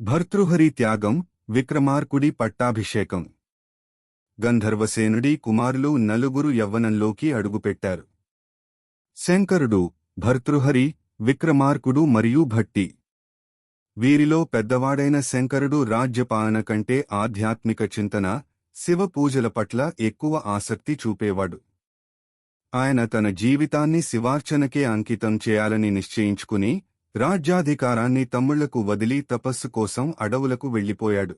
భర్తృహరి త్యాగం విక్రమార్కుడి పట్టాభిషేకం. గంధర్వసేనుడి కుమారులు నలుగురు యవ్వనంలోకి అడుగుపెట్టారు. శంకరుడు భర్తృహరి విక్రమార్కుడు మరియు భట్టి. వీరిలో పెద్దవాడైన శంకరుడు రాజ్యపాలన కంటే ఆధ్యాత్మిక చింతన శివ పూజల పట్ల ఎక్కువ ఆసక్తి చూపేవాడు. ఆయన తన జీవితాన్ని శివార్చనకే అంకితం చేయాలని నిశ్చయించుకుని రాజ్యాధికారాన్ని తమ్ముళ్ళకు వదిలి తపస్సు కోసం అడవులకు వెళ్ళిపోయాడు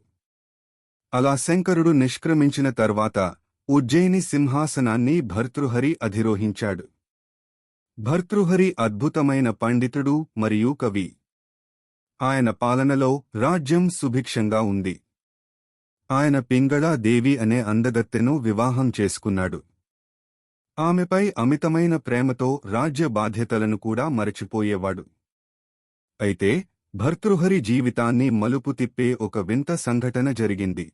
అలా శంకరుడు నిష్క్రమించిన తర్వాత ఉజ్జయిని సింహాసనాన్ని భర్తృహరి అధిరోహించాడు. భర్తృహరి అద్భుతమైన పండితుడు మరియు కవి. ఆయన పాలనలో రాజ్యం సుభిక్షంగా ఉంది. ఆయన పింగళా దేవి అనే అందగత్తెను వివాహం చేసుకున్నాడు. ఆమెపై అమితమైన ప్రేమతో రాజ్య బాధ్యతలను కూడా మరచిపోయేవాడు. అయితే భర్తృహరి జీవితాన్ని మలుపు తిప్పే ఒక వింత సంఘటన జరిగింది.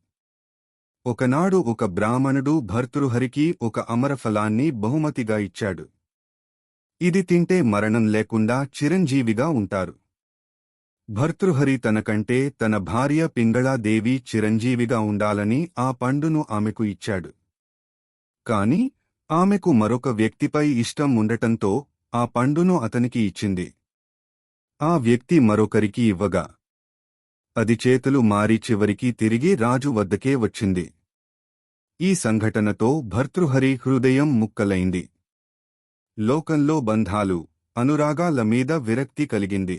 ఒకనాడు ఒక బ్రాహ్మణుడు భర్తృహరికి ఒక అమరఫలాన్ని బహుమతిగా ఇచ్చాడు. ఇది తింటే మరణం లేకుండా చిరంజీవిగా ఉంటారు. భర్తృహరి తనకంటే తన భార్య పింగళాదేవి చిరంజీవిగా ఉండాలని ఆ పండును ఆమెకు ఇచ్చాడు. కాని ఆమెకు మరొక వ్యక్తిపై ఇష్టం ఉండటంతో ఆ పండును అతనికి ఇచ్చింది. ఆ వ్యక్తి మరొకరికి ఇవ్వగా అది చేతులు మారి చివరికి తిరిగి రాజు వద్దకే వచ్చింది. ఈ సంఘటనతో భర్తృహరి హృదయం ముక్కలైంది. లోకంలో బంధాలు అనురాగాల మీద విరక్తి కలిగింది.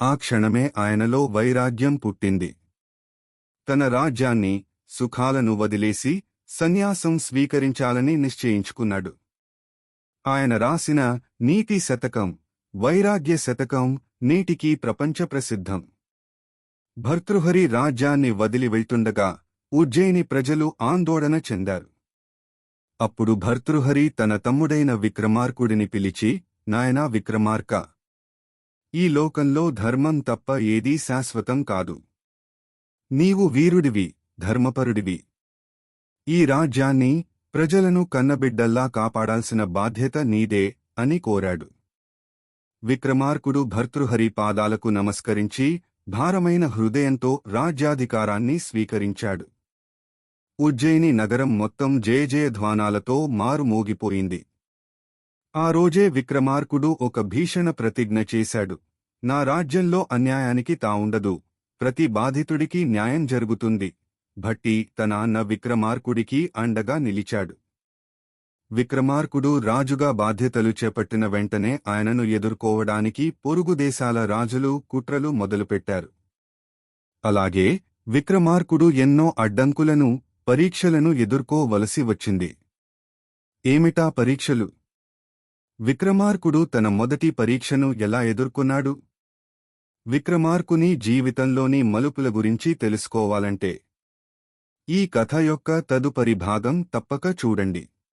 ఆ క్షణమే ఆయనలో వైరాగ్యం పుట్టింది. తన రాజ్యాన్ని సుఖాలను వదిలేసి సన్యాసం స్వీకరించాలని నిశ్చయించుకున్నాడు. ఆయన రాసిన నీతి శతకం వైరాగ్య శతకం నేటికీ ప్రపంచ ప్రసిద్ధం. భర్తృహరి రాజ్యాన్ని వదిలి వెళ్తుండగా ఉజ్జయిని ప్రజలు ఆందోళన చెందారు. అప్పుడు భర్తృహరి తన తమ్ముడైన విక్రమార్కుడిని పిలిచి నాయనా విక్రమార్క ఈ లోకంలో ధర్మం తప్ప ఏదీ శాశ్వతం కాదు. నీవు వీరుడివి ధర్మపరుడివి. ఈ రాజ్యాన్ని ప్రజలను కన్నబిడ్డల్లా కాపాడాల్సిన బాధ్యత నీదే అని కోరాడు. విక్రమార్కుడు భర్తృహరి పాదాలకు నమస్కరించి భారమైన హృదయంతో రాజ్యాధికారాన్ని స్వీకరించాడు. ఉజ్జయిని నగరం మొత్తం జయజయధ్వానాలతో మారుమోగిపోయింది. ఆ రోజే విక్రమార్కుడు ఒక భీషణ ప్రతిజ్ఞ చేశాడు. నా రాజ్యంలో అన్యాయానికి తావుండదు. ప్రతి బాధితుడికి న్యాయం జరుగుతుంది. భట్టి తన అన్న విక్రమార్కుడికి అండగా నిలిచాడు. విక్రమార్కుడు రాజుగా బాధ్యతలు చేపట్టిన వెంటనే ఆయనను ఎదుర్కోవడానికి పొరుగు దేశాల రాజులు కుట్రలు మొదలుపెట్టారు. అలాగే విక్రమార్కుడు ఎన్నో అడ్డంకులను పరీక్షలను ఎదుర్కోవలసి వచ్చింది. ఏమిటా పరీక్షలు? విక్రమార్కుడు తన మొదటి పరీక్షను ఎలా ఎదుర్కొన్నాడు? విక్రమార్కుని జీవితంలోని మలుపుల గురించి తెలుసుకోవాలంటే ఈ కథ యొక్క తదుపరి భాగం తప్పక చూడండి.